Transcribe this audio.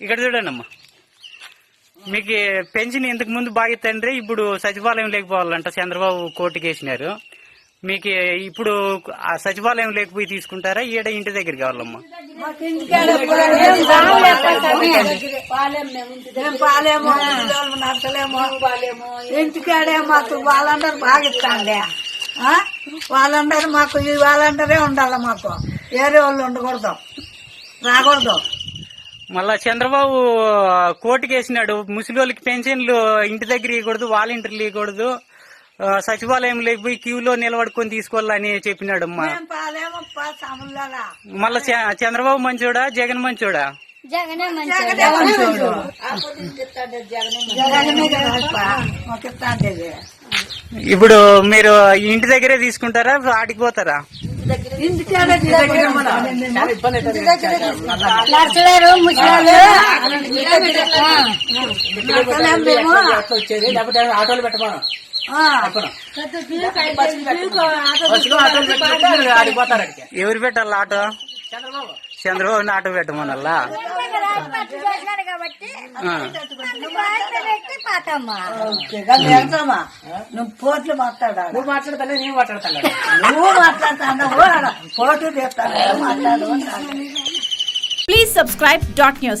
ఇక్కడ చూడండి అమ్మా మీకు పెన్షన్ ఇంతకు ముందు బాగా తండ్రి ఇప్పుడు సచివాలయం లేకపోవాలంట చంద్రబాబు కోర్టుకి వేసినారు. మీకు ఇప్పుడు ఆ సచివాలయం లేకపోయి తీసుకుంటారా? ఈడ ఇంటి దగ్గర కావాలమ్మా. ఇంటికాడే మాకు వాళ్ళందరూ బాగా ఇస్తాండే? వాళ్ళందరూ మాకు ఈ వాళ్ళందరే ఉండాలి మాకు. వేరే వాళ్ళు ఉండకూడదు. రాకూడదు. మళ్ళా చంద్రబాబు కోర్టుకి వేసినాడు ముసలి వాళ్ళకి పెన్షన్లు ఇంటి దగ్గర ఇవ్వకూడదు వాలంటీర్లు ఇవ్వకూడదు సచివాలయం లేకపోయి క్యూలో నిలబడుకొని తీసుకోవాలని చెప్పినాడు మళ్ళా చ- చంద్రబాబు మంచోడా జగన్ మంచోడా? జగనే ఇప్పుడు మీరు ఇంటి దగ్గరే తీసుకుంటారా ఆడికి పోతారా? మేము వచ్చేది. లేకపోతే ఆటోలు పెట్టమను ఎవరు పెట్టాలి ఆటో? చంద్రబాబు. చంద్రబాబు ఆటో పెట్టమనల్లా? పాతమ్మా ఓకే, కానీ వెళ్తామా నువ్వు పోట్లు మాట్లాడాలి? నువ్వు మాట్లాడతా నేను మాట్లాడతాను? నువ్వు మాట్లాడుతున్నావు పోటీ తీస్తాను మాట్లాడు Please subscribe dot news.